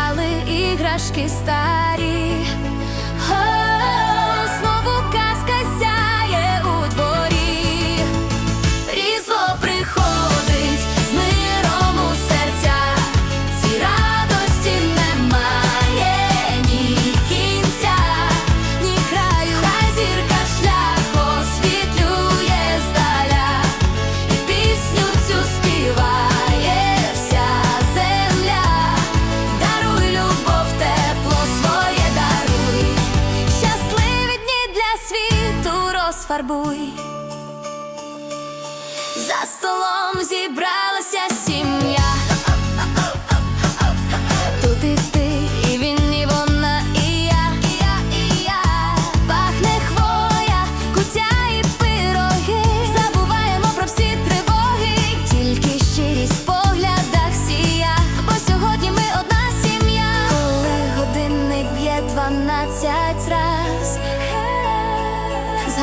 Лежали іграшки старі. розфарбуй, за столом зібрав.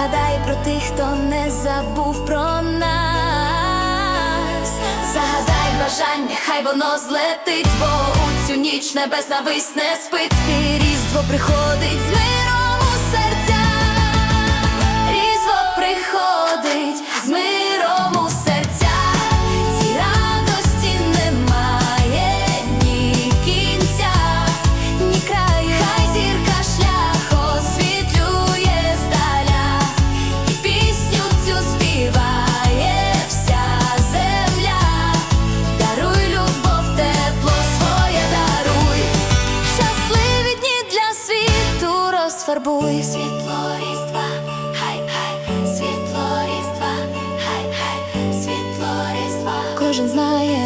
Згадай про тих, хто не забув про нас. Загадай бажання, хай воно злетить, бо у цю ніч небесна вись не спить, і різдво приходить з миром у серця. розфарбуй світло різдва, хай хай, світло різдва, хай хай, світло різдва, кожен знає.